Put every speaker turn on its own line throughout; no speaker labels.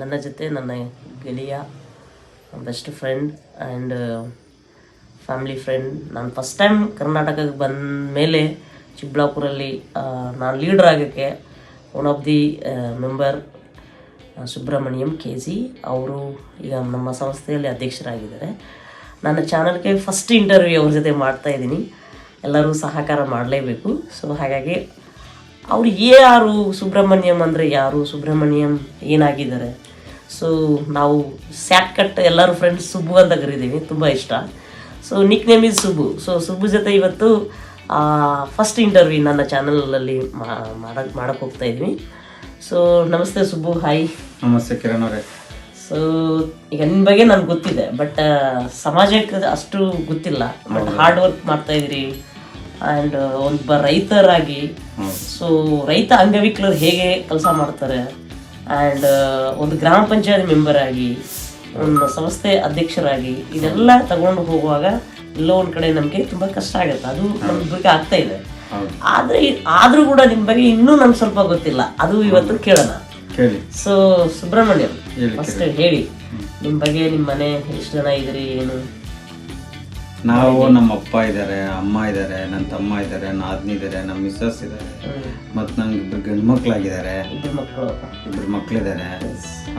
ನನ್ನ ಜೊತೆ ನನ್ನ ಗೆಳೆಯ best friend and family friend ನಾನು ಫಸ್ಟ್ ಟೈಮ್ ಕರ್ನಾಟಕಕ್ಕೆ ಬಂದ ಮೇಲೆ ಚಿಕ್ಕಬಳ್ಳಾಪುರಲ್ಲಿ ನಾನು ಲೀಡರ್ ಆಗೋಕ್ಕೆ one of the member Subrahmanyam K G ಅವರು ಈಗ ನಮ್ಮ ಸಂಸ್ಥೆಯಲ್ಲಿ ಅಧ್ಯಕ್ಷರಾಗಿದ್ದಾರೆ. ನನ್ನ ಚಾನಲ್ಗೆ ಫಸ್ಟ್ ಇಂಟರ್ವ್ಯೂ ಅವ್ರ ಜೊತೆ ಮಾಡ್ತಾ ಇದ್ದೀನಿ. ಎಲ್ಲರೂ ಸಹಕಾರ ಮಾಡಲೇಬೇಕು. ಸೊ ಹಾಗಾಗಿ ಅವ್ರು ಯಾರು ಸುಬ್ರಹ್ಮಣ್ಯಂ ಅಂದರೆ ಯಾರು? ಸುಬ್ರಹ್ಮಣ್ಯಂ ಏನಾಗಿದ್ದಾರೆ? ಸೊ ನಾವು ಸ್ಯಾಟ್ ಕಟ್ ಎಲ್ಲರೂ ಫ್ರೆಂಡ್ಸ್ ಸುಬ್ಬು ಅಂತ ಕರಿದ್ದೀವಿ ತುಂಬ ಇಷ್ಟ. So nickname is Subbu. So Subbu ಜೊತೆ ಇವತ್ತು ಫಸ್ಟ್ ಇಂಟರ್ವ್ಯೂ ನನ್ನ ಚಾನಲಲ್ಲಿ ಮಾಡಕ್ಕೆ ಮಾಡಕ್ಕೆ ಹೋಗ್ತಾ ಇದ್ವಿ. ಸೊ ನಮಸ್ತೆ ಸುಬ್ಬು ಹಾಯ್
ನಮಸ್ತೆ ಕಿರಣ್ ಅವರೇ.
ಸೊ ಈಗ ನಿನ್ನ ಬಗ್ಗೆ ನನಗೆ ಗೊತ್ತಿದೆ ಬಟ್ ಸಮಾಜಕ್ಕೆ ಅಷ್ಟು ಗೊತ್ತಿಲ್ಲ ಬಟ್ ಹಾರ್ಡ್ ವರ್ಕ್ ಮಾಡ್ತಾ ಇದ್ರಿ ಆ್ಯಂಡ್ ಒಬ್ಬ ರೈತರಾಗಿ ಸೊ ರೈತ ಅಂಗವಿಕಲರು ಹೇಗೆ ಕೆಲಸ ಮಾಡ್ತಾರೆ? ಆ್ಯಂಡ್ ಒಂದು ಗ್ರಾಮ ಪಂಚಾಯತ್ ಮೆಂಬರ್ ಆಗಿ ಒಂದು ಸಂಸ್ಥೆ ಅಧ್ಯಕ್ಷರಾಗಿ ಇದೆಲ್ಲ ತಗೊಂಡು ಹೋಗುವಾಗ ಎಲ್ಲೋ ಒಂದು ಕಡೆ ನಮಗೆ ತುಂಬ ಕಷ್ಟ ಆಗುತ್ತೆ. ಅದು ನಮ್ಮ ಬಗ್ಗೆ ಆಗ್ತಾ ಇದೆ. ಆದರೆ ಆದರೂ ಕೂಡ ನಿಮ್ಮ ಬಗ್ಗೆ ಇನ್ನೂ ನಮ್ಗೆ ಸ್ವಲ್ಪ ಗೊತ್ತಿಲ್ಲ. ಅದು ಇವತ್ತು ಕೇಳೋಣ.
ಕೇಳಿ.
ಸೊ ಸುಬ್ರಹ್ಮಣ್ಯಂ ಫಸ್ಟ್ ಹೇಳಿ. ನಿಮ್ಮ ಬಗ್ಗೆ ನಿಮ್ಮ ಮನೆ ಎಷ್ಟು ಜನ ಇದ್ರಿ ಏನು?
ನಾವು ನಮ್ಮ ಅಪ್ಪ ಇದ್ದಾರೆ ಅಮ್ಮ ಇದ್ದಾರೆ ನನ್ನ ತಮ್ಮ ಇದ್ದಾರೆ ನಾದ್ನಿ ಇದ್ದಾರೆ ನಮ್ಮ ಮಿಸ್ಸಸ್ ಇದ್ದಾರೆ ಮತ್ತು ನಂಗೆ ಇಬ್ಬರು ಗಂಡು ಮಕ್ಕಳಾಗಿದ್ದಾರೆ
ಇಬ್ಬರು ಮಕ್ಕಳು
ಇಬ್ಬರು ಮಕ್ಕಳಿದ್ದಾರೆ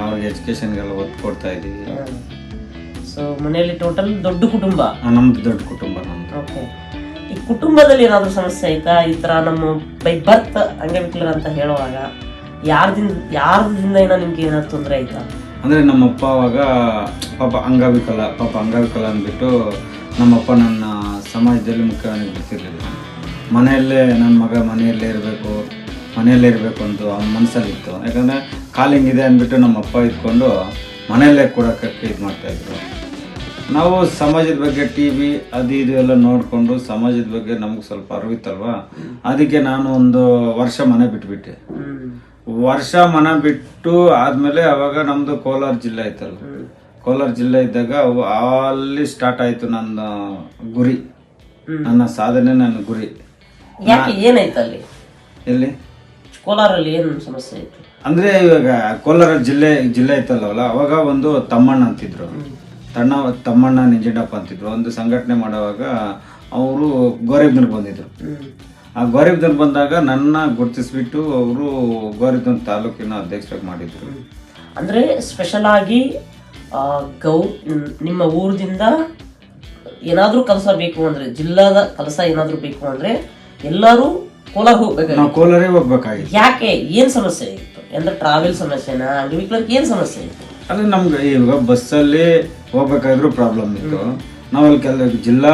ಅವ್ರಿಗೆ ಎಜುಕೇಷನ್ಗೆಲ್ಲ ಒತ್ತು ಕೊಡ್ತಾ ಇದ್ದೀವಿ.
ಸೊ ಮನೆಯಲ್ಲಿ ಟೋಟಲ್ ದೊಡ್ಡ ಕುಟುಂಬ?
ನಮ್ಮದು ನಮ್ದು ದೊಡ್ಡ ಕುಟುಂಬ ನಮ್ದು.
ಓಕೆ ಈ ಕುಟುಂಬದಲ್ಲಿ ಏನಾದರೂ ಸಮಸ್ಯೆ ಆಯ್ತಾ? ಈ ಥರ ನಮ್ಮ ಬೈ ಬರ್ತ್ ಅಂಗವಿಕಲರ ಅಂತ ಹೇಳುವಾಗ ಯಾರ್ದಿಂದ ಯಾರ್ದಿಂದ ಏನೋ ನಿಮ್ಗೆ ಏನಾದ್ರು ತೊಂದರೆ ಆಯ್ತಾ?
ಅಂದರೆ ನಮ್ಮಪ್ಪ ಅವಾಗ ಪಾಪ ಅಂಗವಿಕಲ ಪಾಪ ಅಂಗವಿಕಲ ಅಂದ್ಬಿಟ್ಟು ನಮ್ಮಪ್ಪ ನನ್ನ ಸಮಾಜದಲ್ಲಿ ಮುಖ್ಯವಾಗಿ ಬಿಡ್ತಿರ್ಲಿಲ್ಲ ಮನೆಯಲ್ಲೇ ನನ್ನ ಮಗ ಮನೆಯಲ್ಲೇ ಇರಬೇಕು ಮನೆಯಲ್ಲೇ ಇರಬೇಕು ಅಂತ ಅವ್ನ ಮನಸ್ಸಲ್ಲಿತ್ತು ಯಾಕಂದರೆ ಕಾಲಿಂಗಿದೆ ಅಂದ್ಬಿಟ್ಟು ನಮ್ಮಪ್ಪ ಇದ್ಕೊಂಡು ಮನೆಯಲ್ಲೇ ಕೊಡೋಕ್ಕೆ ಇದು ಮಾಡ್ತಾಯಿದ್ರು ನಾವು ಸಮಾಜದ ಬಗ್ಗೆ ಟಿ ವಿ ಅದು ಇದು ಎಲ್ಲ ನೋಡಿಕೊಂಡು ಸಮಾಜದ ಬಗ್ಗೆ ನಮಗೆ ಸ್ವಲ್ಪ ಅರಿವಿತ್ತಲ್ವಾ? ಅದಕ್ಕೆ ನಾನು ಒಂದು ವರ್ಷ ಮನೆ ಬಿಟ್ಬಿಟ್ಟೆ. ವರ್ಷ ಮನೆ ಬಿಟ್ಟು ಆದಮೇಲೆ ಅವಾಗ ನಮ್ಮದು ಕೋಲಾರ ಜಿಲ್ಲೆ ಐತಲ್ಲ ಕೋಲಾರ ಜಿಲ್ಲೆ ಇದ್ದಾಗ ಅಲ್ಲಿ ಸ್ಟಾರ್ಟ್ ಆಯ್ತು ನನ್ನ ಗುರಿ. ನನ್ನ ಸಾಧನೆ ನನ್ನ ಗುರಿ.
ಯಾಕೆ ಏನಾಯ್ತು ಅಲ್ಲಿ?
ಎಲ್ಲಿ?
ಕೋಲಾರಲ್ಲಿ ಏನು ಸಮಸ್ಯೆ ಆಯ್ತು?
ಅಂದ್ರೆ ಇವಾಗ ಕೋಲಾರ ಜಿಲ್ಲೆ ಜಿಲ್ಲೆ ಐತಲ್ಲವಲ್ಲ ಅವಾಗ ಒಂದು ತಮ್ಮಣ್ಣ ಅಂತಿದ್ರು. ತಣ್ಣ ತಮ್ಮಣ್ಣ ನಿಂಜಂಡಪ್ಪ ಅಂತಿದ್ರು. ಒಂದು ಸಂಘಟನೆ ಮಾಡುವಾಗ ಅವರು ಗೋರಿಬ್ನರ್ಗೆ ಬಂದಿದ್ರು. ಆ ಗೋರಿಬ್ದನ್ ಬಂದಾಗ ನನ್ನ ಗುರುತಿಸ್ಬಿಟ್ಟು ಅವರು ಗೋರಿಬ್ದನ್ ತಾಲೂಕಿನ ಅಧ್ಯಕ್ಷರಾಗಿ ಮಾಡಿದ್ರು.
ಅಂದ್ರೆ ಸ್ಪೆಷಲ್ ಆಗಿ ಗೌ ನಿಮ್ಮ ಊರಿಂದ ಏನಾದರೂ ಕೆಲಸ ಬೇಕು ಅಂದ್ರೆ ಜಿಲ್ಲಾದ ಕೆಲಸ ಏನಾದರೂ ಬೇಕು ಅಂದ್ರೆ ಎಲ್ಲರೂ ಕೋಲಾರ ಹೋಗ್ಬೇಕಾಗಿತ್ತು.
ನಾವು ಕೋಲಾರೇ ಹೋಗ್ಬೇಕಾಗಿತ್ತು.
ಯಾಕೆ? ಏನು ಸಮಸ್ಯೆ ಇತ್ತು? ಅಂದ್ರೆ ಟ್ರಾವೆಲ್ ಸಮಸ್ಯೆನಾ? ಅಂಗವಿಕಲರಿಗೆ ಏನು ಸಮಸ್ಯೆ ಇತ್ತು?
ಅದೇ ನಮ್ಗೆ ಇವಾಗ ಬಸ್ಸಲ್ಲಿ ಹೋಗ್ಬೇಕಾದ್ರೂ ಪ್ರಾಬ್ಲಮ್ ಇತ್ತು. ನಾವಲ್ಲಿ ಕೆಲ ಜಿಲ್ಲಾ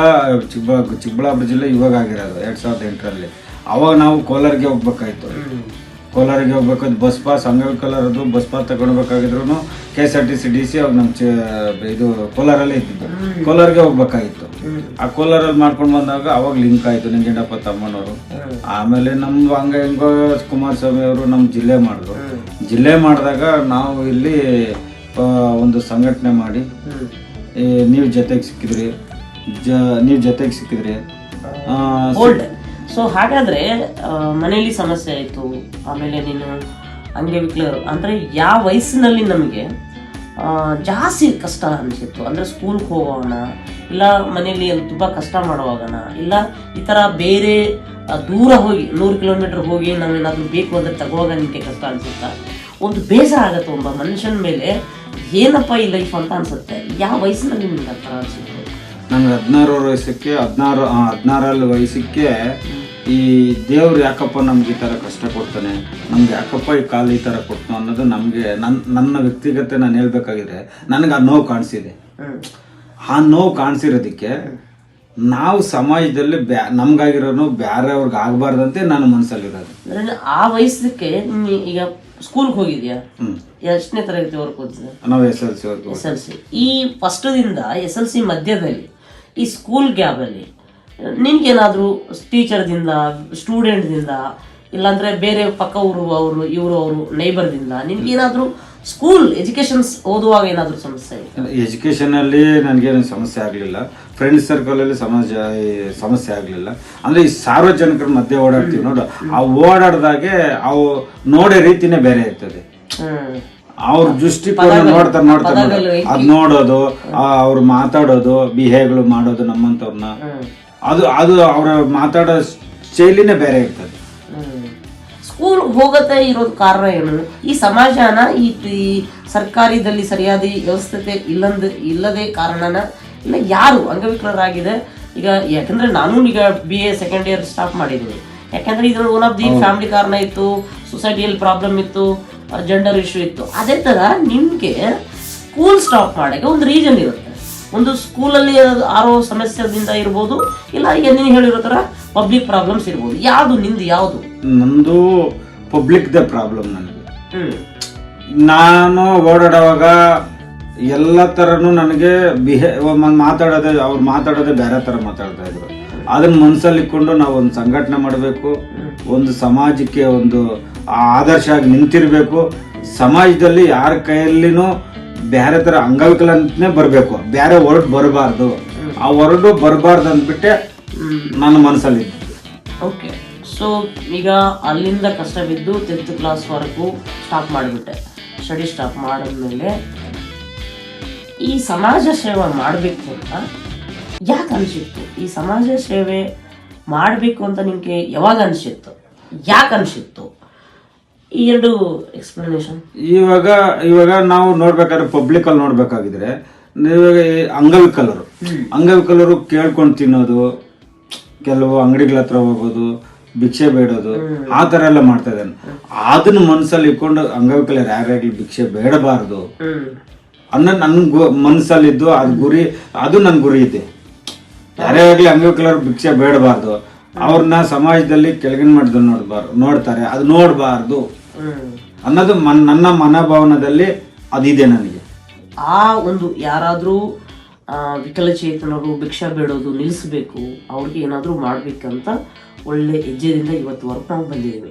ಚಿಕ್ಕಬಳ್ಳಾಪುರ ಚಿಕ್ಕಬಳ್ಳಾಪುರ ಜಿಲ್ಲೆ ಇವಾಗ ಆಗಿರೋದು ಎರಡು ಸಾವಿರದ ಎಂಟರಲ್ಲಿ. ಅವಾಗ ನಾವು ಕೋಲಾರಿಗೆ ಹೋಗ್ಬೇಕಾಯ್ತು ಕೋಲಾರಿಗೆ ಹೋಗ್ಬೇಕಾದ್ರೆ ಬಸ್ ಪಾಸ್ ಅಂಗವಿಕಲರದು bus pass ತಗೊಳ್ಬೇಕಾಗಿದ್ರು K S R T C D C ಅವಾಗ ನಮ್ಮ ಚ ಇದು ಕೋಲಾರಲ್ಲೇ ಇದ್ದಿದ್ದು. ಕೋಲಾರಿಗೆ ಹೋಗ್ಬೇಕಾಗಿತ್ತು. ಆ ಕೋಲಾರಲ್ಲಿ ಮಾಡ್ಕೊಂಡು ಬಂದಾಗ ಅವಾಗ ಲಿಂಕ್ ಆಯಿತು ನಿಂಗೇಂಡಪ್ಪ ತಮ್ಮನವರು ಆಮೇಲೆ ನಮ್ಮ ಹಂಗ ಹೆಂಗೋ ಕುಮಾರಸ್ವಾಮಿ ಅವರು ನಮ್ಮ ಜಿಲ್ಲೆ ಮಾಡಿದ್ರು. ಜಿಲ್ಲೆ ಮಾಡಿದಾಗ ನಾವು ಇಲ್ಲಿ ಒಂದು ಸಂಘಟನೆ ಮಾಡಿ ನೀವು ಜೊತೆಗೆ ಸಿಕ್ಕಿದ್ರಿ. ಜ ನೀವು ಜೊತೆಗೆ ಸಿಕ್ಕಿದ್ರಿ.
ಸೊ ಹಾಗಾದರೆ ಮನೆಯಲ್ಲಿ ಸಮಸ್ಯೆ ಆಯಿತು. ಆಮೇಲೆ ನೀನು ಅಂಗವಿಕಲರು ಅಂದರೆ ಯಾವ ವಯಸ್ಸಿನಲ್ಲಿ ನಮಗೆ ಜಾಸ್ತಿ ಕಷ್ಟ ಅನಿಸಿತ್ತು. ಅಂದರೆ ಸ್ಕೂಲ್ಗೆ ಹೋಗೋಣ ಇಲ್ಲ ಮನೆಯಲ್ಲಿ ತುಂಬ ಕಷ್ಟ ಮಾಡುವಾಗಣ ಇಲ್ಲ ಈ ಥರ ಬೇರೆ ದೂರ ಹೋಗಿ ನೂರು ಕಿಲೋಮೀಟ್ರ್ ಹೋಗಿ ನಾವೇನಾದರೂ ಬೇಕು ಅಂದರೆ ತಗೋವಾಗ ನಿಮಗೆ ಕಷ್ಟ ಅನಿಸುತ್ತಾ? ಒಂದು ಬೇಸರ ಆಗುತ್ತೆ ಒಬ್ಬ ಮನುಷ್ಯನ ಮೇಲೆ. ಏನಪ್ಪ ಈ ಲೈಫ್ ಅಂತ ಅನ್ಸುತ್ತೆ? ಯಾವ ವಯಸ್ಸಿನಲ್ಲಿ ನಿಮ್ಗೆ ಆ ಥರ ಅನ್ಸುತ್ತೆ?
ನಂಗೆ ಹದಿನಾರು ವಯಸ್ಸಕ್ಕೆ ಹದಿನಾರು ಹದಿನಾರಲ್ಲಿ ವಯಸ್ಸಕ್ಕೆ ಈ ದೇವ್ರು ಯಾಕಪ್ಪ ನಮ್ಗೆ ಈ ಥರ ಕಷ್ಟ ಕೊಡ್ತಾನೆ? ನಮ್ಗೆ ಯಾಕಪ್ಪ ಈ ಕಾಲು ಈ ಥರ ಕೊಡ್ತಾನೆ ಅನ್ನೋದು ನಮಗೆ ನನ್ನ ನನ್ನ ವ್ಯಕ್ತಿಗತೆ ನಾನು ಹೇಳ್ಬೇಕಾಗಿದ್ರೆ ನನಗೆ ಆ ನೋವು ಕಾಣಿಸಿದೆ. ಆ ನೋವು ಕಾಣಿಸಿರೋದಕ್ಕೆ ನಾವು ಸಮಾಜದಲ್ಲಿ ಬ್ಯಾ ನಮ್ಗಾಗಿರೋ ನೋವು ಬೇರೆಯವ್ರಿಗೆ ಆಗಬಾರ್ದಂತೆ ನನ್ನ ಮನಸ್ಸಲ್ಲಿರೋದು
ಆ ವಯಸ್ಸಕ್ಕೆ ಈಗ ಸ್ಕೂಲ್ಗೆ ಹೋಗಿದ್ಯಾ? ಎಷ್ಟನೇ ತರಗತಿ ವರ್ಕ್
ನಾವು S L C
S L C. ಈ ಫಸ್ಟ್ದಿಂದ ಎಸ್ ಎಲ್ ಸಿ ಮಧ್ಯದಲ್ಲಿ ಈ ಸ್ಕೂಲ್ ಗ್ಯಾಪಲ್ಲಿ ನಿನ್ಗೇನಾದರೂ ಟೀಚರ್ದಿಂದ ಸ್ಟೂಡೆಂಟ್ದಿಂದ ಇಲ್ಲಾಂದ್ರೆ ಬೇರೆ ಪಕ್ಕ ಊರು ಅವರು ಇವರು ಅವರು ನೈಬರ್ದಿಂದ ನಿನಗೇನಾದರೂ ಸ್ಕೂಲ್ ಎಜುಕೇಶನ್ಸ್ ಓದುವಾಗ ಏನಾದರೂ ಸಮಸ್ಯೆ
ಎಜುಕೇಷನಲ್ಲಿ ನನಗೇನು ಸಮಸ್ಯೆ ಆಗಲಿಲ್ಲ. ಫ್ರೆಂಡ್ ಸರ್ಕಲಲ್ಲಿ ಸಮಾಜ ಸಮಸ್ಯೆ ಆಗಲಿಲ್ಲ. ಅಂದರೆ ಈ ಸಾರ್ವಜನಿಕರ ಮಧ್ಯೆ ಓಡಾಡ್ತೀವಿ ನೋಡು ಆ ಓಡಾಡ್ದಾಗೆ ಅವು ನೋಡೋ ರೀತಿನೇ ಬೇರೆ ಇರ್ತದೆ. ಅವ್ರ ದೃಷ್ಟಿ ನೋಡ್ತಾರೆ ನೋಡ್ತಾರೆ. ಅದ್ ನೋಡೋದು ಅವ್ರು ಮಾತಾಡೋದು ಬಿಹೇವ್ಗಳು ಮಾಡೋದು ನಮ್ಮಂತವ್ರನ್ನ ಅದು ಅದು ಅವರ ಮಾತಾಡೋ ಶೈಲಿನೇ ಬೇರೆ ಇರ್ತದೆ.
ಸ್ಕೂಲ್ ಹೋಗತ್ತೆ ಇರೋದು ಕಾರಣ ಏನು ಈ ಸಮಾಜನ ಈ ಸರ್ಕಾರಿದಲ್ಲಿ ಸರಿಯಾದ ವ್ಯವಸ್ಥೆ ಇಲ್ಲಂದ ಇಲ್ಲದೆ ಕಾರಣನ ಇಲ್ಲ ಯಾರು ಅಂಗವಿಕಲರಾಗಿದೆ ಈಗ ಯಾಕಂದ್ರೆ ನಾನು ಈಗ B A second year stop ಮಾಡಿದ್ದೀನಿ. ಯಾಕಂದ್ರೆ ಇದ್ರ ಒನ್ ಆಫ್ ದಿ ಫ್ಯಾಮಿಲಿ ಕಾರಣ ಇತ್ತು ಸೊಸೈಟಿಯಲ್ಲಿ ಪ್ರಾಬ್ಲಮ್ ಇತ್ತು ಜೆಂಡರ್ ಇಶ್ಯೂ ಇತ್ತು. ಅದೇ ತರ ನಿಮಗೆ ಸ್ಕೂಲ್ ಸ್ಟಾಪ್ ಮಾಡಕ್ಕೆ ಒಂದು ರೀಸನ್ ಇರುತ್ತೆ. ಒಂದು ಸ್ಕೂಲಲ್ಲಿ ಆರೋ ಸಮಸ್ಯೆದಿಂದ ಇರ್ಬೋದು ಇಲ್ಲ ಈಗ ನೀನು ಹೇಳಿರೋ ಥರ ಪಬ್ಲಿಕ್ ಪ್ರಾಬ್ಲಮ್ಸ್ ಇರ್ಬೋದು. ಯಾವುದು ನಿಂದು ಯಾವುದು?
ನಂದು ದ ಪ್ರಾಬ್ಲಮ್ ನನಗೆ. ನಾನು ಓಡಾಡುವಾಗ ಎಲ್ಲ ಥರನೂ ನನಗೆ ಬಿಹೇ ಮಾತಾಡೋದೇ ಅವ್ರು ಮಾತಾಡೋದೇ ಬೇರೆ ಥರ ಮಾತಾಡ್ತಾ ಇದ್ರು. ಅದನ್ನ ಮನಸ್ಸಲ್ಲಿ ಇಟ್ಕೊಂಡು ನಾವು ಒಂದು ಸಂಘಟನೆ ಮಾಡಬೇಕು ಒಂದು ಸಮಾಜಕ್ಕೆ ಒಂದು ಆದರ್ಶ ಆಗಿ ನಿಂತಿರಬೇಕು. ಸಮಾಜದಲ್ಲಿ ಯಾರ ಕೈಯಲ್ಲಿನೂ ಬೇರೆ ಥರ ಅಂಗವಿಕಲನೇ ಬರಬೇಕು. ಬೇರೆ ವರ್ಡ್ ಬರಬಾರ್ದು. ಆ ಹೊರಟು ಬರಬಾರ್ದು ಅಂದ್ಬಿಟ್ಟೆ ನನ್ನ ಮನಸ್ಸಲ್ಲಿ
ಓಕೆ. ಸೊ ಈಗ ಅಲ್ಲಿಂದ ಕಷ್ಟ ಬಿದ್ದು ಟೆಂತ್ ಕ್ಲಾಸ್ವರೆಗೂ ಸ್ಟಾಪ್ ಮಾಡಿಬಿಟ್ಟೆ. ಸ್ಟಡಿ ಸ್ಟಾಪ್ ಮಾಡಿದ್ಮೇಲೆ ಈ ಸಮಾಜ ಸೇವೆ ಮಾಡಬೇಕು ಅಂತ ಯಾಕೆ ಅನಿಸಿತ್ತು? ಈ ಸಮಾಜ ಸೇವೆ ಮಾಡಬೇಕು ಅಂತ ನಿಮಗೆ ಯಾವಾಗ ಅನಿಸಿತ್ತು? ಯಾಕೆ ಅನಿಸಿತ್ತು? ಈ ಎರಡು ಎಕ್ಸ್ಪ್ಲನೇಷನ್
ಇವಾಗ ಇವಾಗ ನಾವು ನೋಡ್ಬೇಕಾದ್ರೆ ಪಬ್ಲಿಕ್ ಅಲ್ಲಿ ನೋಡ್ಬೇಕಾಗಿದ್ರೆ ಇವಾಗ ಅಂಗವಿಕಲರು ಅಂಗವಿಕಲರು ಕೇಳ್ಕೊಂಡು ತಿನ್ನೋದು ಕೆಲವು ಅಂಗಡಿಗಳ ಹತ್ರ ಹೋಗೋದು ಭಿಕ್ಷೆ ಬೇಡೋದು ಆ ತರ ಎಲ್ಲ ಮಾಡ್ತಾ ಇದ್ದಾನೆ. ಅದನ್ನ ಮನಸ್ಸಲ್ಲಿ ಇಟ್ಕೊಂಡು ಅಂಗವಿಕಲರು ಯಾರಾಗ್ಲಿ ಭಿಕ್ಷೆ ಬೇಡಬಾರ್ದು. ಅನ್ನೋ ನನ್ನ ಗು ಮನಸ್ಸಲ್ಲಿದ್ದು ಅದು ಗುರಿ ಅದು ನನ್ನ ಗುರಿ ಇದೆ. ಯಾರೇ ಆಗ್ಲಿ ಅಂಗವಿಕಲರು ಭಿಕ್ಷೆ ಬೇಡಬಾರ್ದು. ಅವ್ರನ್ನ ಸಮಾಜದಲ್ಲಿ ಕೆಳಗಿನ ಮಾಡಿದ್ರು ನೋಡ್ಬಾರ್ದು ನೋಡ್ತಾರೆ. ಅದು ನೋಡಬಾರ್ದು. ಅನ್ನೋದು ಮನ್ ನನ್ನ ಮನೋಭಾವನದಲ್ಲಿ ಅದಿದೆ ನನಗೆ.
ಆ ಒಂದು ಯಾರಾದರೂ ವಿಕಲಚೇತನರು ಭಿಕ್ಷಾ ಬೇಡೋದು ನಿಲ್ಲಿಸಬೇಕು ಅವ್ರಿಗೆ ಏನಾದರೂ ಮಾಡಬೇಕಂತ ಒಳ್ಳೆ ಹೆಜ್ಜೆಯಿಂದ ಇವತ್ತುವರೆಗೂ ನಾವು ಬಂದಿದ್ದೀವಿ.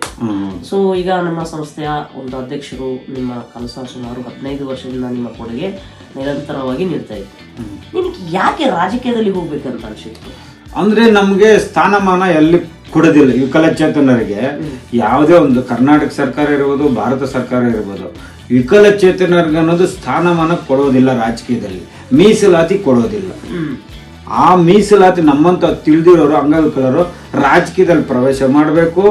ಸೊ ಈಗ ನಮ್ಮ ಸಂಸ್ಥೆಯ ಒಂದು ಅಧ್ಯಕ್ಷರು ನಿಮ್ಮ ಕನಸ ಸುಮಾರು ಹದಿನೈದು ವರ್ಷದಿಂದ ನಿಮ್ಮ ಕೊಡುಗೆ ನಿರಂತರವಾಗಿ ನೀಡ್ತಾ ಇತ್ತು ನಿಮ್ಗೆ ಯಾಕೆ ರಾಜಕೀಯದಲ್ಲಿ ಹೋಗ್ಬೇಕಂತ ಅನ್ಸಿತ್ತು?
ಅಂದ್ರೆ ನಮಗೆ ಸ್ಥಾನಮಾನ ಎಲ್ಲಿ ಕೊಡೋದಿಲ್ಲ. ವಿಕಲಚೇತನರಿಗೆ ಯಾವುದೇ ಒಂದು ಕರ್ನಾಟಕ ಸರ್ಕಾರ ಇರ್ಬೋದು ಭಾರತ ಸರ್ಕಾರ ಇರ್ಬೋದು ವಿಕಲಚೇತನರಿಗೆ ಅನ್ನೋದು ಸ್ಥಾನಮಾನ ಕೊಡೋದಿಲ್ಲ ರಾಜಕೀಯದಲ್ಲಿ. ಮೀಸಲಾತಿ ಕೊಡೋದಿಲ್ಲ. ಆ ಮೀಸಲಾತಿ ನಮ್ಮಂತ ತಿಳಿದಿರೋರು ಅಂಗವಿಕಲರು ರಾಜಕೀಯದಲ್ಲಿ ಪ್ರವೇಶ ಮಾಡಬೇಕು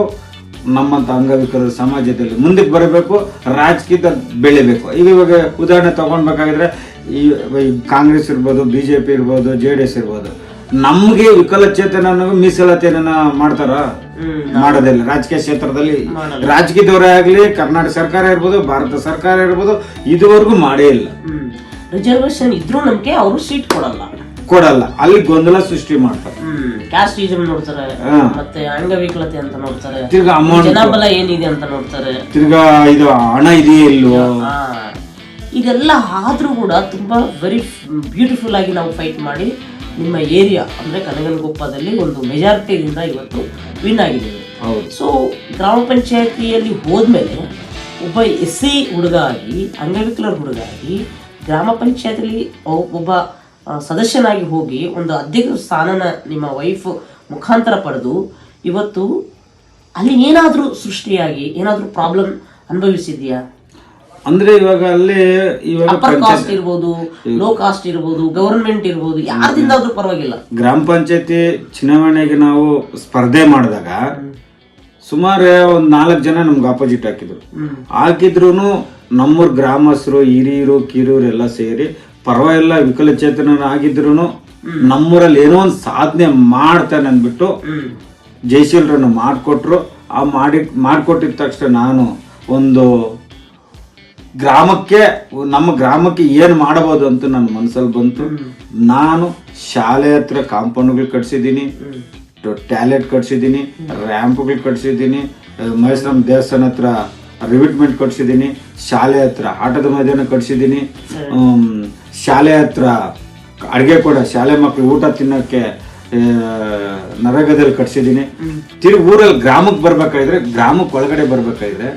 ನಮ್ಮಂತ ಅಂಗವಿಕಲರು ಸಮಾಜದಲ್ಲಿ ಮುಂದಕ್ಕೆ ಬರಬೇಕು ರಾಜಕೀಯದಲ್ಲಿ ಬೆಳಿಬೇಕು. ಈಗ ಇವಾಗ ಉದಾಹರಣೆ ತಗೊಳ್ಬೇಕಾಗಿದ್ರೆ ಈ ಈ ಕಾಂಗ್ರೆಸ್ ಇರ್ಬೋದು ಬಿ ಜೆ ಪಿ ಇರ್ಬೋದು ಜೆ ಡಿ ಎಸ್ ಇರ್ಬೋದು ನಮಗೆ ವಿಕಲಚೇತನ ಮೀಸಲಾತಿಯನ್ನ ಮಾಡ್ತಾರ? ಮಾಡೋದಿಲ್ಲ. ರಾಜಕೀಯ ಕ್ಷೇತ್ರದಲ್ಲಿ. ರಾಜಕೀಯದವರೇ ಆಗಲಿ ಕರ್ನಾಟಕ ಸರ್ಕಾರ ಇರ್ಬೋದು ಭಾರತ ಸರ್ಕಾರ ಇರ್ಬೋದು ಇದುವರೆಗೂ ಮಾಡೇ ಇಲ್ಲ.
ರಿಸರ್ವೇಶನ್ ಇದ್ರೂ ನಮ್ಗೆ ಅವರು ಸೀಟ್ ಕೊಡಲ್ಲ.
ಕೊಡಲ್ಲ. ಅಲ್ಲಿ ಗೊಂದಲ ಸೃಷ್ಟಿ ಮಾಡ್ತಾರೆ.
ಕ್ಯಾಸ್ಟಿಸಮ್ ನೋಡ್ತಾರೆ. ಮತ್ತೆ ಅಂಗವಿಕಲತೆ ಅಂತ ನೋಡ್ತಾರೆ.
ತಿರ್ಗಾ ಅಮೌಂಟ್
ಜನಬಲ ಏನಿದೆ ಅಂತ ನೋಡ್ತಾರೆ.
ತಿರ್ಗಾ ಇದು ಹಣ ಇದೆಯೇ ಇಲ್ವೋ?
ಇದೆಲ್ಲ ಆದ್ರೂ ಕೂಡ ತುಂಬಾ ವೆರಿ ಬ್ಯೂಟಿಫುಲ್ ಆಗಿ ನಾವು ಫೈಟ್ ಮಾಡಿ ನಿಮ್ಮ ಏರಿಯಾ ಅಂದರೆ ಕನಗನಗೊಪ್ಪದಲ್ಲಿ ಒಂದು ಮೆಜಾರಿಟಿಯಿಂದ ಇವತ್ತು ವಿನ್
ಆಗಿದೆ.
ಸೊ ಗ್ರಾಮ ಪಂಚಾಯತಿಯಲ್ಲಿ ಹೋದ್ಮೇಲೆ ಒಬ್ಬ ಎಸ್ ಸಿ ಹುಡುಗ ಆಗಿ ಅಂಗವಿಕಲರ್ ಹುಡುಗ ಆಗಿ ಗ್ರಾಮ ಪಂಚಾಯತಿಯಲ್ಲಿ ಒಬ್ಬ ಸದಸ್ಯನಾಗಿ ಹೋಗಿ ಒಂದು ಅಧ್ಯಕ್ಷ ಸ್ಥಾನನ ನಿಮ್ಮ ವೈಫ್ ಮುಖಾಂತರ ಪಡೆದು ಇವತ್ತು ಅಲ್ಲಿ ಏನಾದರೂ ಸೃಷ್ಟಿಯಾಗಿ ಏನಾದರೂ ಪ್ರಾಬ್ಲಮ್ ಅನುಭವಿಸಿದ್ಯಾ?
ಅಂದ್ರೆ ಇವಾಗ ಅಲ್ಲಿ ಇವಾಗ
ಅಪ್ಪರ್ ಕಾಸ್ಟ್ ಇರ್ಬೋದು ಲೋ ಕಾಸ್ಟ್ ಇರ್ಬೋದು ಗವರ್ಮೆಂಟ್ ಇರ್ಬೋದು ಯಾರ್ದಿಂದಾದ್ರೂ ಪರವಾಗಿಲ್ಲ.
ಗ್ರಾಮ ಪಂಚಾಯತಿ ಚುನಾವಣೆಗೆ ನಾವು ಸ್ಪರ್ಧೆ ಮಾಡಿದಾಗ ಸುಮಾರು ಒಂದ್ ನಾಲ್ಕು ಜನ ನಮ್ಗೆ ಆಪೋಸಿಟ್ ಹಾಕಿದ್ರು. ಹಾಕಿದ್ರು ನಮ್ಮೂರ್ ಗ್ರಾಮಸ್ಥರು ಹಿರಿಯರು ಕಿರಿಯರು ಎಲ್ಲ ಸೇರಿ ಪರವಾಗಿಲ್ಲ ವಿಕಲಚೇತನರಾಗಿದ್ರು ನಮ್ಮೂರಲ್ಲಿ ಏನೋ ಒಂದು ಸಾಧನೆ ಮಾಡ್ತಾನೆ ಅಂದ್ಬಿಟ್ಟು
ಜೈಶೀಲ್ರನ್ನು
ಜಯಶೀಲರನ್ನು ಮಾಡಿಕೊಟ್ರು. ಆ ಮಾಡಿ ಮಾಡಿಕೊಟ್ಟಿದ ತಕ್ಷಣ ನಾನು ಒಂದು ಗ್ರಾಮಕ್ಕೆ ನಮ್ಮ ಗ್ರಾಮಕ್ಕೆ ಏನು ಮಾಡಬಹುದು ಅಂತ ನನ್ನ ಮನಸ್ಸಲ್ಲಿ ಬಂತು. ನಾನು ಶಾಲೆ ಹತ್ರ ಕಾಂಪೌಂಡ್ಗಳು ಕಟ್ಸಿದ್ದೀನಿ ಟ್ಯಾಲೆಟ್ ಕಟ್ಸಿದ್ದೀನಿ ರ್ಯಾಂಪ್ಗಳು ಕಟ್ಸಿದ್ದೀನಿ ಮಹೇಶ್ವರಂ ದೇವಸ್ಥಾನ ಹತ್ರ ರಿವಿಟ್ಮೆಂಟ್ ಕಟ್ಸಿದ್ದೀನಿ ಶಾಲೆ ಹತ್ರ ಆಟದ ಮೈದಾನ ಕಟ್ಸಿದ್ದೀನಿ ಶಾಲೆ ಹತ್ರ ಅಡುಗೆ ಕೂಡ ಶಾಲೆ ಮಕ್ಕಳು ಊಟ ತಿನ್ನೋಕ್ಕೆ ನರಗದಲ್ಲಿ ಕಟ್ಸಿದ್ದೀನಿ. ತಿರುಗಿ ಊರಲ್ಲಿ ಗ್ರಾಮಕ್ಕೆ ಬರಬೇಕಾದ್ರೆ ಗ್ರಾಮಕ್ಕೆ ಒಳಗಡೆ ಬರಬೇಕಾದ್ರೆ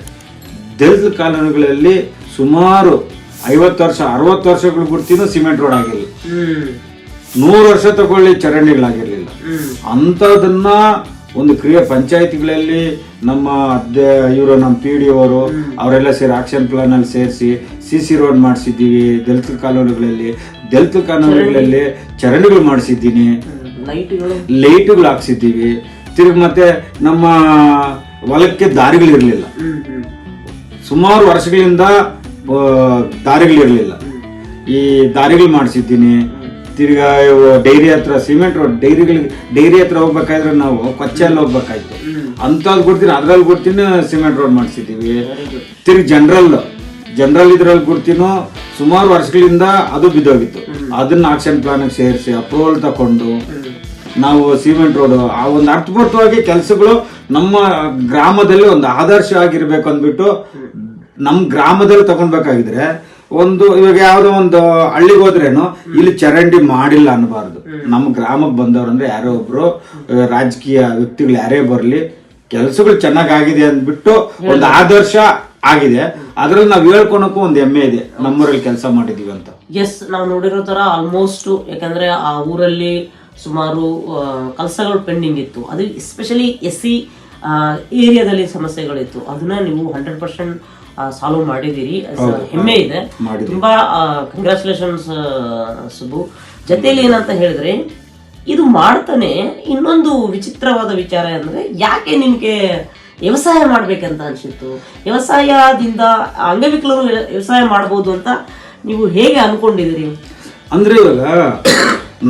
ದಲಿತ ಕಾಲೋನಿಗಳಲ್ಲಿ ಸುಮಾರು ಐವತ್ತು ವರ್ಷ ಅರವತ್ತು ವರ್ಷಗಳು ಗುರ್ತಿನೂ ಸಿಮೆಂಟ್ ರೋಡ್
ಆಗಿರಲಿ.
ನೂರು ವರ್ಷ ತಗೊಳ್ಳಿ ಚರಂಡಿಗಳಾಗಿರ್ಲಿಲ್ಲ.
ಅಂತದನ್ನ
ಅಂಥದನ್ನ ಒಂದು ಕ್ರಿಯೆ ಪಂಚಾಯತಿಗಳಲ್ಲಿ ನಮ್ಮ ಅಧ್ಯ ಇವರು ನಮ್ಮ ಪಿ ಡಿ ಅವರು ಅವರೆಲ್ಲ ಸೇರಿ ಆಕ್ಷನ್ ಪ್ಲಾನ್ ಅಲ್ಲಿ ಸೇರಿಸಿ ಸಿ ಸಿ ರೋಡ್ ಮಾಡಿಸಿದ್ದೀವಿ ದಲಿತ ಕಾಲೋನಿಗಳಲ್ಲಿ ದಲಿತ ಕಾಲೋನಿಗಳಲ್ಲಿ ಚರಂಡಿಗಳು ಮಾಡಿಸಿದ್ದೀನಿ.
ಲೈಟ್ಗಳು.
ಹಾಕ್ಸಿದ್ದೀವಿ. ತಿರುಗಿ ಮತ್ತೆ ನಮ್ಮ ಹೊಲಕ್ಕೆ ದಾರಿಗಳಿರಲಿಲ್ಲ. ಸುಮಾರು ವರ್ಷಗಳಿಂದ ದಾರಿಗಳಿರಲಿಲ್ಲ ಈ ದಾರಿಗಳು ಮಾಡಿಸಿದ್ದೀನಿ. ತಿರ್ಗಾ ಡೈರಿ ಹತ್ರ, ಸಿಮೆಂಟ್ ರೋಡ್, ಡೈರಿಗಳಿಗೆ, ಡೈರಿ ಹತ್ರ ಹೋಗ್ಬೇಕಾದ್ರೆ ನಾವು ಕೊಚ್ಚಲ್ಲಿ ಹೋಗ್ಬೇಕಾಯ್ತು. ಅಂಥದ್ದು ಕೊಡ್ತೀನಿ ಅದ್ರಲ್ಲಿ ಕೊಡ್ತೀನಿ ಸಿಮೆಂಟ್ ರೋಡ್ ಮಾಡಿಸಿದ್ದೀವಿ. ತಿರ್ಗಿ ಜನರಲ್ ಜನರಲ್ ಇದ್ರಲ್ಲಿ ಕೊಡ್ತೀನೋ ಸುಮಾರು ವರ್ಷಗಳಿಂದ ಅದು ಬಿದ್ದೋಗಿತ್ತು. ಅದನ್ನ ಆಕ್ಷನ್ ಪ್ಲಾನ್ ಸೇರಿಸಿ ಅಪ್ರೂವಲ್ ತಗೊಂಡು ನಾವು ಸಿಮೆಂಟ್ ರೋಡ್, ಆ ಒಂದು ಅರ್ಥಪೂರ್ಣವಾಗಿ ಕೆಲಸಗಳು ನಮ್ಮ ಗ್ರಾಮದಲ್ಲಿ ಒಂದು ಆದರ್ಶ ಆಗಿರ್ಬೇಕು ಅಂದ್ಬಿಟ್ಟು ನಮ್ಮ ಗ್ರಾಮದಲ್ಲಿ ತಗೊಳ್ಬೇಕಾಗಿದ್ರೆ ಒಂದು ಇವಾಗ ಯಾವ್ದೋ ಒಂದು ಹಳ್ಳಿಗೆ ಹೋದ್ರೇನು ಇಲ್ಲಿ ಚರಂಡಿ ಮಾಡಿಲ್ಲ ಅನ್ನಬಾರ್ದು ನಮ್ಮ ಗ್ರಾಮಕ್ಕೆ ಬಂದವರು ಅಂದ್ರೆ ಯಾರೋ ಒಬ್ರು ರಾಜಕೀಯ ವ್ಯಕ್ತಿಗಳು ಯಾರೇ ಬರ್ಲಿ ಕೆಲಸಗಳು ಚೆನ್ನಾಗಾಗಿದೆ ಅಂದ್ಬಿಟ್ಟು ಒಂದು ಆದರ್ಶ ಆಗಿದೆ. ಅದ್ರಲ್ಲಿ ನಾವು ಹೇಳ್ಕೊಳಕ್ಕೂ ಒಂದು ಹೆಮ್ಮೆ ಇದೆ. ನಮ್ಮೂರಲ್ಲಿ ಕೆಲಸ ಮಾಡಿದೀವಿ ಅಂತ.
ಎಸ್ ನಾವು ನೋಡಿರೋ ತರ ಆಲ್ಮೋಸ್ಟ್ ಯಾಕಂದ್ರೆ ಆ ಊರಲ್ಲಿ ಸುಮಾರು ಕೆಲಸಗಳು ಪೆಂಡಿಂಗ್ ಇತ್ತು. ಅದು ಎಸ್ಪೆಷಲಿ ಎಸ್ ಸಿ ಏರಿಯಾದಲ್ಲಿ ಸಮಸ್ಯೆಗಳಿತ್ತು. ಅದನ್ನ ನೀವು ಹಂಡ್ರೆಡ್ ಪರ್ಸೆಂಟ್ ಸಾಲ್ವ್ ಮಾಡಿದೀರಿ ಹೆಮ್ಮೆ ಇದೆ. ತುಂಬಾ ಕಂಗ್ರ್ಯಾಚುಲೇಷನ್ಸ್ ಸುಬು ಜೊತೆಲಿ ಏನಂತ ಹೇಳಿದ್ರೆ ಇದು ಮಾಡ್ತಾನೆ ಇನ್ನೊಂದು ವಿಚಿತ್ರವಾದ ವಿಚಾರ ಅಂದ್ರೆ ಯಾಕೆ ನಿಮ್ಗೆ ವ್ಯವಸಾಯ ಮಾಡ್ಬೇಕಂತ ಅನ್ಸಿತ್ತು? ವ್ಯವಸಾಯದಿಂದ ಅಂಗವಿಕಲರು ವ್ಯವಸಾಯ ಮಾಡ್ಬೋದು ಅಂತ ನೀವು ಹೇಗೆ ಅನ್ಕೊಂಡಿದಿರಿ
ಅಂದ್ರೆ ಇವಾಗ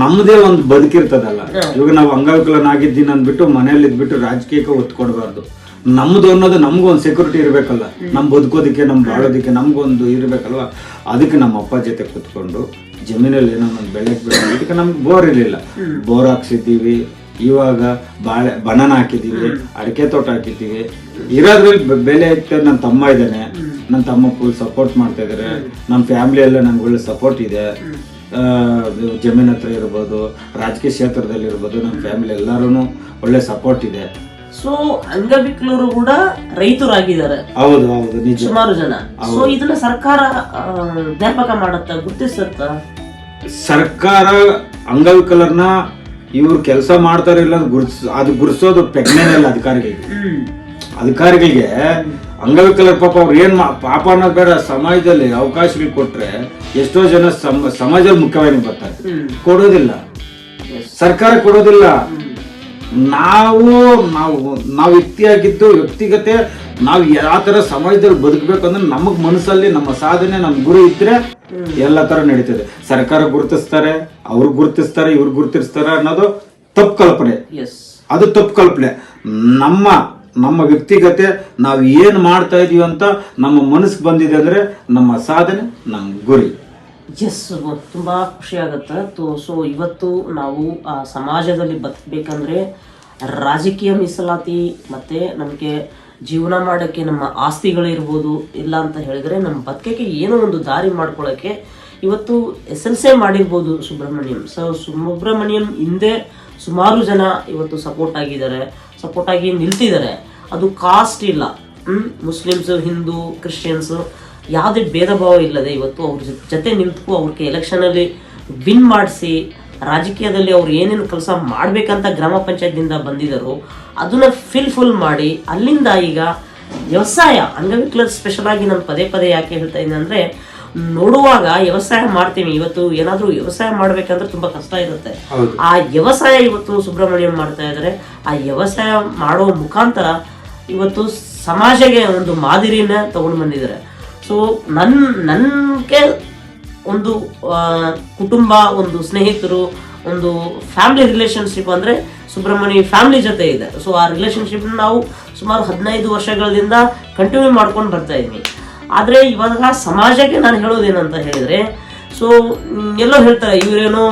ನಮ್ಮದೇ ಒಂದು ಬದುಕಿರ್ತದಲ್ಲ. ಇವಾಗ ನಾವು ಅಂಗವಿಕಲನಾಗಿದ್ದೀನಿ ಅಂದ್ಬಿಟ್ಟು ಮನೆಯಲ್ಲಿ ಇದ್ಬಿಟ್ಟು ರಾಜಕೀಯಕ್ಕೆ ಒತ್ತು ಕೊಡಬಾರ್ದು ನಮ್ದು ಅನ್ನೋದು ನಮ್ಗೊಂದು ಸೆಕ್ಯೂರಿಟಿ ಇರಬೇಕಲ್ಲ. ನಮ್ಮ ಬದುಕೋದಕ್ಕೆ ನಮ್ಮ ಬಾಳೋದಕ್ಕೆ ನಮ್ಗೊಂದು ಇರಬೇಕಲ್ವ? ಅದಕ್ಕೆ ನಮ್ಮ ಅಪ್ಪ ಜೊತೆ ಕೂತ್ಕೊಂಡು ಜಮೀನಲ್ಲಿ ಏನೋ ಒಂದು ಬೆಳೆ ಇದಕ್ಕೆ ನಮ್ಗೆ ಬೋರ್ ಇರಲಿಲ್ಲ. ಬೋರ್ ಹಾಕ್ಸಿದ್ದೀವಿ. ಇವಾಗ ಬಾಳೆ, ಬನಾನ ಹಾಕಿದ್ದೀವಿ, ಅಡಿಕೆ ತೋಟ ಹಾಕಿದ್ದೀವಿ. ಇರೋದ್ರಲ್ಲಿ ಬೆಲೆ ಇತ್ತು. ನನ್ನ ತಮ್ಮ ಇದ್ದಾನೆ. ನನ್ನ ತಮ್ಮ ಫುಲ್ ಸಪೋರ್ಟ್ ಮಾಡ್ತಾ ಇದ್ದಾರೆ ನಮ್ಮ ಫ್ಯಾಮಿಲಿ ಎಲ್ಲ ನನ್ಗೆ ಒಳ್ಳೆ ಸಪೋರ್ಟ್ ಇದು. ಜಮೀನ್ ಹತ್ರ ಇರ್ಬೋದು, ರಾಜಕೀಯ ಕ್ಷೇತ್ರದಲ್ಲಿ ಇರ್ಬೋದು ನಮ್ಮ ಫ್ಯಾಮಿಲಿ ಎಲ್ಲರೂ ಒಳ್ಳೆ ಸಪೋರ್ಟ್ ಇದೆ.
ಸೊ ಅಂಗವಿಕಲರು ಕೂಡ ರೈತರಾಗಿದ್ದಾರೆ.
ಹೌದು ಹೌದು ನಿಜ.
ಸುಮಾರು ಜನ. ಸೊ ಇದನ್ನ ಸರ್ಕಾರ ಜ್ಞಾಪಕ ಮಾಡತ್ತ? ಗುರುತಿಸತ್ತ?
ಸರ್ಕಾರ ಅಂಗವಿಕಲರ್ನ ಇವ್ರು ಕೆಲಸ ಮಾಡ್ತಾರೆ ಇಲ್ಲ ಅಂತ ಗುರ್ಸ್ ಅದು ಗುರ್ಸೋದು ಪ್ರಜ್ಞೆನೇ ಇಲ್ಲ ಅಧಿಕಾರಿಗಳಿಗೆ. ಅಧಿಕಾರಿಗಳಿಗೆ ಅಂಗವಿಕಲರ ಪಾಪ ಅವ್ರು ಏನ್ ಪಾಪ ಅನ್ನೋದು ಬೇಡ ಸಮಾಜದಲ್ಲಿ ಅವಕಾಶಗಳು ಕೊಟ್ರೆ ಎಷ್ಟೋ ಜನ ಸಮ ಸಮಾಜದಲ್ಲಿ ಮುಖ್ಯವಾಗಿ ಬರ್ತಾರೆ. ಕೊಡೋದಿಲ್ಲ. ಸರ್ಕಾರ ಕೊಡೋದಿಲ್ಲ. ನಾವು ನಾವು ನಾವು ವ್ಯಕ್ತಿಯಾಗಿದ್ದು ವ್ಯಕ್ತಿಗತೆ ನಾವು ಯಾವ ತರ ಸಮಾಜದಲ್ಲಿ ಬದುಕಬೇಕು ಅಂದ್ರೆ ನಮಗ್ ಮನಸ್ಸಲ್ಲಿ ನಮ್ಮ ಸಾಧನೆ ನಮ್ಮ ಗುರಿ ಇದ್ರೆ ಎಲ್ಲ ತರ ನಡೀತದೆ. ಸರ್ಕಾರ ಗುರುತಿಸ್ತಾರೆ ಅವ್ರು ಗುರುತಿಸ್ತಾರೆ ಇವ್ರು ಗುರುತಿಸ್ತಾರೆ ಅನ್ನೋದು ತಪ್ಪು ಕಲ್ಪನೆ.
ಎಸ್
ಅದು ತಪ್ಪು ಕಲ್ಪನೆ. ನಮ್ಮ ನಮ್ಮ ವ್ಯಕ್ತಿಗತೆ ನಾವು ಏನು ಮಾಡ್ತಾ ಇದೀವಿ ಅಂತ ನಮ್ಮ ಮನಸ್ಸು ಬಂದಿದೆ ಅಂದ್ರೆ ನಮ್ಮ ಸಾಧನೆ ನಮ್ಮ ಗುರಿ.
ಎಸ್ ತುಂಬ ಖುಷಿ ಆಗುತ್ತೆ. ಸೊ ಇವತ್ತು ನಾವು, ಆ, ಸಮಾಜದಲ್ಲಿ ಬದುಕಬೇಕಂದ್ರೆ ರಾಜಕೀಯ ಮೀಸಲಾತಿ, ಮತ್ತು ನಮಗೆ ಜೀವನ ಮಾಡೋಕ್ಕೆ ನಮ್ಮ ಆಸ್ತಿಗಳಿರ್ಬೋದು ಇಲ್ಲ ಅಂತ ಹೇಳಿದ್ರೆ ನಮ್ಮ ಬದುಕಕ್ಕೆ ಏನೋ ಒಂದು ದಾರಿ ಮಾಡ್ಕೊಳ್ಳೋಕ್ಕೆ ಇವತ್ತು ಎಸ್ ಎಲ್ ಸಿ ಮಾಡಿರ್ಬೋದು ಸುಬ್ರಹ್ಮಣ್ಯಂ. ಸೊ ಸುಬ್ರಹ್ಮಣ್ಯಂ ಹಿಂದೆ ಸುಮಾರು ಜನ ಇವತ್ತು ಸಪೋರ್ಟ್ ಆಗಿದ್ದಾರೆ. ಸಪೋರ್ಟ್ ಆಗಿ ನಿಲ್ತಿದ್ದಾರೆ. ಅದು ಕಾಸ್ಟ್ ಇಲ್ಲ. ಮುಸ್ಲಿಮ್ಸ್ ಹಿಂದೂ ಕ್ರಿಶ್ಚಿಯನ್ಸ್ ಯಾವುದೇ ಭೇದ ಭಾವ ಇಲ್ಲದೆ ಇವತ್ತು ಅವ್ರ ಜೊತೆ ನಿಂತು ಅವ್ರಿಗೆ ಎಲೆಕ್ಷನಲ್ಲಿ ವಿನ್ ಮಾಡಿಸಿ ರಾಜಕೀಯದಲ್ಲಿ ಅವ್ರು ಏನೇನು ಕೆಲಸ ಮಾಡಬೇಕಂತ ಗ್ರಾಮ ಪಂಚಾಯತ್ನಿಂದ ಬಂದಿದ್ದರು ಅದನ್ನ ಫಿಲ್ ಫುಲ್ ಮಾಡಿ ಅಲ್ಲಿಂದ ಈಗ ವ್ಯವಸಾಯ ಅಂಗವಿಕಲರ್ ಸ್ಪೆಷಲ್ ಆಗಿ ನಾನು ಪದೇ ಪದೇ ಯಾಕೆ ಹೇಳ್ತಾ ಇದ್ದೀನಿ ಅಂದರೆ ನೋಡುವಾಗ ವ್ಯವಸಾಯ ಮಾಡ್ತೀವಿ ಇವತ್ತು ಏನಾದರೂ ವ್ಯವಸಾಯ ಮಾಡ್ಬೇಕಂದ್ರೆ ತುಂಬಾ ಕಷ್ಟ ಇರುತ್ತೆ. ಆ ವ್ಯವಸಾಯ ಇವತ್ತು ಸುಬ್ರಹ್ಮಣ್ಯಂ ಮಾಡ್ತಾ ಇದ್ದಾರೆ ಆ ವ್ಯವಸಾಯ ಮಾಡೋ ಮುಖಾಂತರ ಇವತ್ತು ಸಮಾಜಕ್ಕೆ ಒಂದು ಮಾದರಿನ ತಗೊಂಡು ಬಂದಿದ್ದಾರೆ ಸೊ ನನ್, ನನಗೆ ಒಂದು ಕುಟುಂಬ, ಒಂದು ಸ್ನೇಹಿತರು, ಒಂದು ಫ್ಯಾಮಿಲಿ ರಿಲೇಶನ್ಶಿಪ್ ಅಂದ್ರೆ ಸುಬ್ರಹ್ಮಣ್ಯ ಫ್ಯಾಮಿಲಿ ಜೊತೆ ಇದೆ. ಸೊ ಆ ರಿಲೇಶನ್ಶಿಪ್ ನಾವು ಸುಮಾರು ಹದಿನೈದು ವರ್ಷಗಳಿಂದ ಕಂಟಿನ್ಯೂ ಮಾಡ್ಕೊಂಡು ಬರ್ತಾ ಇದ್ವಿ. ಆದ್ರೆ ಇವಾಗ ಸಮಾಜಕ್ಕೆ ನಾನು ಹೇಳೋದೇನಂತ ಹೇಳಿದ್ರೆ ಸೊ ಎಲ್ಲೋ ಹೇಳ್ತಾರೆ, ಇವರೇನೋ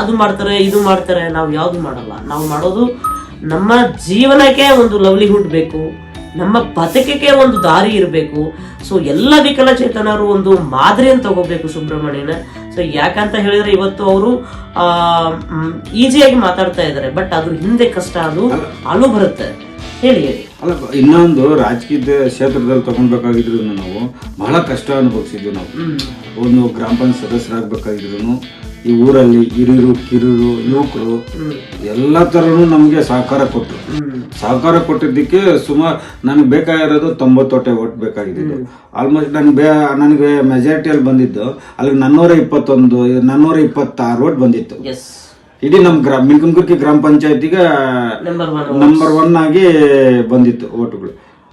ಅದು ಮಾಡ್ತಾರೆ, ಇದು ಮಾಡ್ತಾರೆ, ನಾವು ಯಾವುದು ಮಾಡಲ್ಲ. ನಾವು ಮಾಡೋದು ನಮ್ಮ ಜೀವನಕ್ಕೆ ಒಂದು ಲವ್ಲಿಹುಡ್ ಬೇಕು. ನಮ್ಮ ಬದುಕಿಗೆ ಒಂದು ದಾರಿ ಇರಬೇಕು. ಸೊ ಎಲ್ಲ ವಿಕಲಚೇತನರು ಒಂದು ಮಾದರಿಯನ್ನು ತಗೋಬೇಕು ಸುಬ್ರಹ್ಮಣ್ಯನ. ಸೊ ಯಾಕಂತ ಹೇಳಿದ್ರೆ ಇವತ್ತು ಅವರು ಈಜಿಯಾಗಿ ಮಾತಾಡ್ತಾ ಇದ್ದಾರೆ. ಬಟ್ ಅದ್ರ ಹಿಂದೆ ಕಷ್ಟ ಅದು ಅಳು ಬರುತ್ತೆ. ಹೇಳಿ ಹೇಳಿ.
ಅಲ್ಲ ಇನ್ನೊಂದು ರಾಜಕೀಯ ಕ್ಷೇತ್ರದಲ್ಲಿ ತಗೊಳ್ಬೇಕಾಗಿದ್ರು ನಾವು ಬಹಳ ಕಷ್ಟ ಅನುಭವಿಸಿದ್ವಿ ನಾವು. ಒಂದು ಗ್ರಾಮ ಪಂಚಾಯತ್ ಸದಸ್ಯರಾಗಬೇಕಾಗಿದ್ರು ಈ ಊರಲ್ಲಿ ಹಿರಿಯರು ಕಿರಿಯರು ಯುವಕರು ಎಲ್ಲ ಥರನೂ ನಮಗೆ ಸಹಕಾರ ಕೊಟ್ಟರು. ಸಹಕಾರ ಕೊಟ್ಟಿದ್ದಕ್ಕೆ ಸುಮಾರು ನನಗೆ ಬೇಕಾಗಿರೋದು ತೊಂಬತ್ತೊಟ್ಟೆ ಓಟ್ ಬೇಕಾಗಿದ್ದು ಆಲ್ಮೋಸ್ಟ್ ನನಗೆ ಬೇ ನನಗೆ ಮೆಜಾರಿಟಿಯಲ್ಲಿ ಬಂದಿದ್ದು ಅಲ್ಲಿ ನನ್ನೂರ ಇಪ್ಪತ್ತೊಂದು ನನ್ನೂರ ಇಪ್ಪತ್ತಾರು ಓಟ್ ಬಂದಿತ್ತು. ಇಡೀ ನಮ್ಮ ಗ್ರಾಮ ಮಿಲ್ಕನ್ಗುರ್ಕಿ ಗ್ರಾಮ ಪಂಚಾಯತಿಗೆ
ನಂಬರ್ ಒನ್
ಆಗಿ ಬಂದಿತ್ತು ಓಟುಗಳು.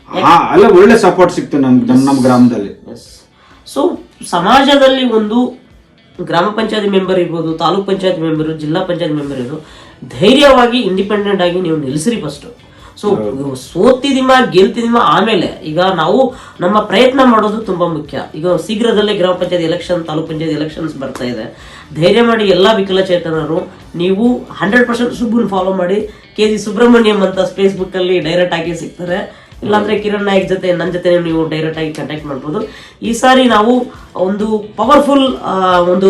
ಹಾ ಅಲ್ಲ ಒಳ್ಳೆ ಸಪೋರ್ಟ್ ಸಿಕ್ತು ನಮ್ಗೆ ನಮ್ಮ ನಮ್ಮ ಗ್ರಾಮದಲ್ಲಿ.
ಸೊ ಸಮಾಜದಲ್ಲಿ ಒಂದು ಗ್ರಾಮ ಪಂಚಾಯತ್ ಮೆಂಬರ್ ಇರ್ಬೋದು ತಾಲೂಕ್ ಪಂಚಾಯತ್ ಮೆಂಬರ್ ಜಿಲ್ಲಾ ಪಂಚಾಯತ್ ಮೆಂಬರ್ ಇರೋದು ಧೈರ್ಯವಾಗಿ ಇಂಡಿಪೆಂಡೆಂಟ್ ಆಗಿ ನೀವು ನಿಲ್ಲಿಸ್ರಿ ಫಸ್ಟ್ ಸೊ ಸೋತಿದಿಮ ಗೆಲ್ತಿದಿಮ ಆಮೇಲೆ ಈಗ ನಾವು ನಮ್ಮ ಪ್ರಯತ್ನ ಮಾಡೋದು ತುಂಬಾ ಮುಖ್ಯ. ಈಗ ಶೀಘ್ರದಲ್ಲೇ ಗ್ರಾಮ ಪಂಚಾಯತ್ ಎಲೆಕ್ಷನ್ ತಾಲೂಕ್ ಪಂಚಾಯತ್ ಎಲೆಕ್ಷನ್ಸ್ ಬರ್ತಾ ಇದೆ. ಧೈರ್ಯ ಮಾಡಿ ಎಲ್ಲ ವಿಕಲಚೇತನರು ನೀವು ಹಂಡ್ರೆಡ್ ಪರ್ಸೆಂಟ್ ಸುಬ್ಬನ್ ಫಾಲೋ ಮಾಡಿ ಕೆ ಜಿ ಸುಬ್ರಹ್ಮಣ್ಯಂ ಅಂತ ಫೇಸ್ಬುಕ್ ಅಲ್ಲಿ ಡೈರೆಕ್ಟ್ ಆಗಿ ಸಿಗ್ತಾರೆ. ಇಲ್ಲಾಂದ್ರೆ ಕಿರಣ್ ನಾಯಕ್ ಜೊತೆ ನನ್ನ ಜೊತೆ ನೀವು ಡೈರೆಕ್ಟ್ ಆಗಿ ಕಾಂಟ್ಯಾಕ್ಟ್ ಮಾಡ್ಬೋದು. ಈ ಸಾರಿ ನಾವು ಒಂದು ಪವರ್ಫುಲ್ ಒಂದು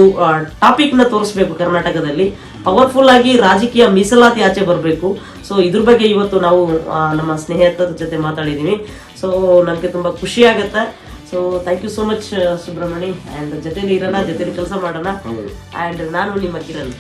ಟಾಪಿಕ್ನ ತೋರಿಸ್ಬೇಕು ಕರ್ನಾಟಕದಲ್ಲಿ. ಪವರ್ಫುಲ್ ಆಗಿ ರಾಜಕೀಯ ಮೀಸಲಾತಿ ಆಚೆ ಬರಬೇಕು. ಸೊ ಇದ್ರ ಬಗ್ಗೆ ಇವತ್ತು ನಾವು ನಮ್ಮ ಸ್ನೇಹಿತರ ಜೊತೆ ಮಾತಾಡಿದೀವಿ. ಸೊ ನನಗೆ ತುಂಬಾ ಖುಷಿ ಆಗುತ್ತೆ. So thank you so much Subrahmani and ಜೊತೆಲಿ ಇರೋಣ ಜೊತೆಲಿ ಕೆಲಸ ಮಾಡೋಣ. ಆ್ಯಂಡ್ ನಾನು ನಿಮ್ಮ ಕಿರಣ್.